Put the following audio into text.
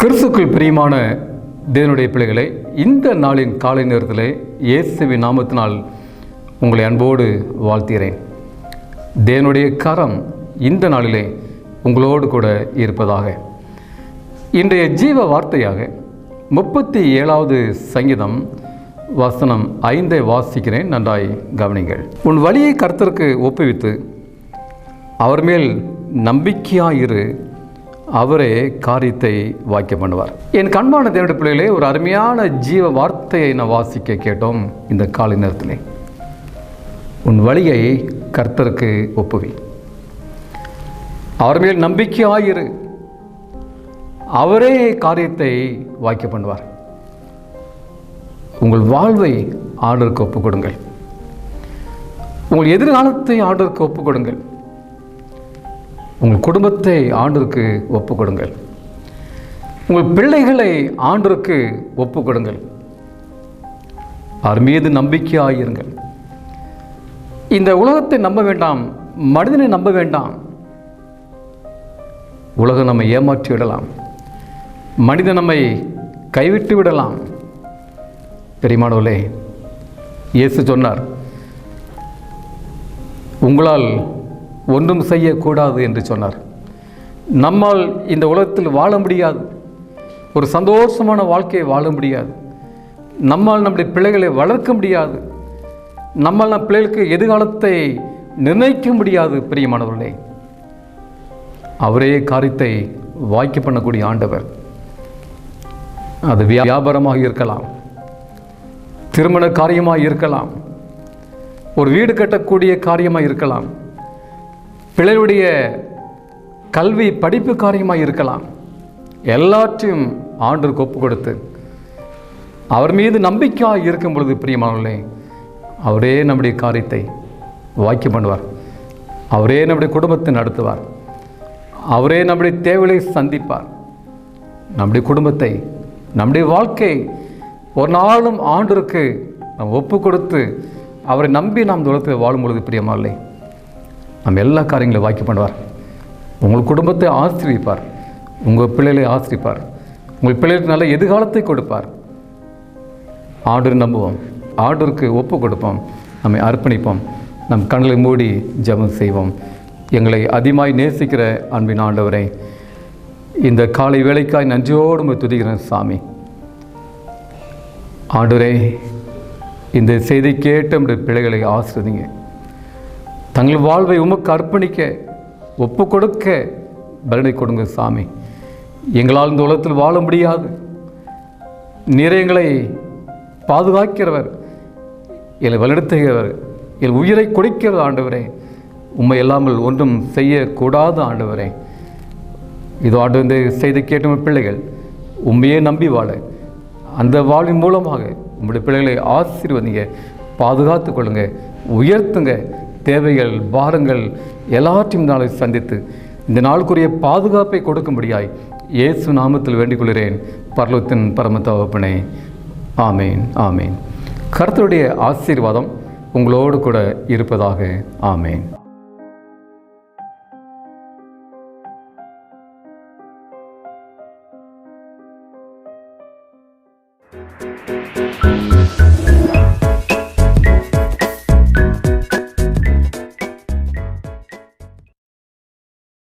கிறிஸ்துக்குள் பிரியமான தேவனுடைய பிள்ளைகளை இந்த நாளின் காலை நேரத்தில் இயேசுவி நாமத்தினால் உங்களை அன்போடு வாழ்த்துகிறேன். தேவனுடைய கரம் இந்த நாளிலே உங்களோடு கூட இருப்பதாக. இன்றைய ஜீவ வார்த்தையாக முப்பத்தி ஏழாவது சங்கீதம் வசனம் ஐந்தை வாசிக்கிறேன் நன்றாய் கவனிங்கள் உன் வழியை கருத்திற்கு ஒப்புவித்து அவர் மேல் நம்பிக்கையாயிரு அவரே காரியத்தை வாக்கிய பண்ணுவார். என் கண்மான தேவட பிள்ளைகளே ஒரு அருமையான ஜீவ வார்த்தையை நான் வாசிக்க கேட்டோம் இந்த காலை நேரத்திலே. உன் வழியை கர்த்தருக்கு ஒப்புவி. அவர் மேல் நம்பிக்கையாயிரு. அவரே காரியத்தை வாக்கிய பண்ணுவார். உங்கள் வாழ்வை ஆர்டருக்கு ஒப்புக் கொடுங்கள் உங்கள் எதிர்காலத்தை ஆர்டருக்கு ஒப்புக் கொடுங்கள் உங்கள் குடும்பத்தை ஆண்டருக்கு ஒப்பு கொடுங்கள் உங்கள் பிள்ளைகளை ஆண்டருக்கு ஒப்பு கொடுங்கள் அவர் மீது நம்பிக்கையாயிருங்கள். இந்த உலகத்தை நம்ப வேண்டாம் மனிதனை நம்ப வேண்டாம். உலகம் நம்மை ஏமாற்றி விடலாம். மனிதன் நம்மை கைவிட்டு விடலாம். பெரியமானவர்களே இயேசு சொன்னார் உங்களால் ஒன்றும் செய்யக்கூடாது என்று சொன்னார். நம்மால் இந்த உலகத்தில் வாழ முடியாது. ஒரு சந்தோஷமான வாழ்க்கையை வாழ முடியாது. நம்மால் நம்முடைய பிள்ளைகளை வளர்க்க முடியாது. நம்மால் நம் பிள்ளைகளுக்கு எதிர்காலத்தை நிர்ணயிக்க முடியாது பிரியமானவர்களே. அவரே காரியத்தை வாய்க்கு பண்ணக்கூடிய ஆண்டவர். அது வியாபாரமாக இருக்கலாம். திருமண காரியமாக இருக்கலாம். ஒரு வீடு கட்டக்கூடிய காரியமாக இருக்கலாம். பிள்ளையுடைய கல்வி படிப்பு காரியமாக இருக்கலாம். எல்லாற்றையும் ஆண்டருக்கு ஒப்பு கொடுத்து அவர் மீது நம்பிக்கையாக இருக்கும் பொழுது பிரியமானவர்களே அவரே நம்முடைய காரியத்தை வாக்கியம் பண்ணுவார். அவரே நம்முடைய குடும்பத்தை நடத்துவார். அவரே நம்முடைய தேவைகளை சந்திப்பார். நம்முடைய குடும்பத்தை நம்முடைய வாழ்க்கை ஒரு நாளும் ஆண்டருக்கு நாம் ஒப்பு கொடுத்து அவரை நம்பி நாம் தூரத்தில் வாழும் பொழுது பிரியமானே நம்ம எல்லா காரியங்களையும் வாக்கி பண்ணுவார். உங்கள் குடும்பத்தை ஆசிரிப்பார் உங்கள் பிள்ளைகளை ஆசிரிப்பார் உங்கள் பிள்ளைகளுக்கு நல்ல எதிர்காலத்தை கொடுப்பார். ஆண்டரை நம்புவோம். ஆண்டருக்கு ஒப்பு கொடுப்போம். நம்மை அர்ப்பணிப்போம். நம் கண்களை மூடி ஜபம் செய்வோம். எங்களை அதிகமாய் நேசிக்கிற அன்பின் ஆண்டவரை இந்த காலை வேலைக்காய் நன்றியோடு நம்ம துதிக்கிறேன் சாமி. ஆண்டவரே இந்த செய்தி கேட்டு நம்முடைய பிள்ளைகளை ஆசிரியங்க தங்கள் வாழ்வை உமக்கு அர்ப்பணிக்க ஒப்பு கொடுக்க பலனை கொடுங்க சாமி. எங்களால் இந்த உலகத்தில் வாழ முடியாது. நீர் எங்களை பாதுகாக்கிறவர். எங்களை வழிநடத்துகிறவர். என் உயிரை கொடுக்கிறது ஆண்டவரே. உண்மை இல்லாமல் ஒன்றும் செய்யக்கூடாது ஆண்டவரே. இது ஆண்டு இந்த செய்தி கேட்டும் பிள்ளைகள் உண்மையே நம்பி வாழ. அந்த வாழ்வின் மூலமாக உங்களுடைய பிள்ளைகளை ஆசீர்வதிங்க பாதுகாத்து கொள்ளுங்க உயர்த்துங்க தேவைகள் பாரங்கள் எல்லாற்றையும் நாளை சந்தித்து இந்த நாளுக்குரிய பாதுகாப்பை கொடுக்கும்படியாய் இயேசு நாமத்தில் வேண்டிக் கொள்கிறேன் பரலத்தின் பரம ஆமேன் ஆமேன். கர்த்தருடைய ஆசீர்வாதம் உங்களோடு கூட இருப்பதாக. ஆமேன்.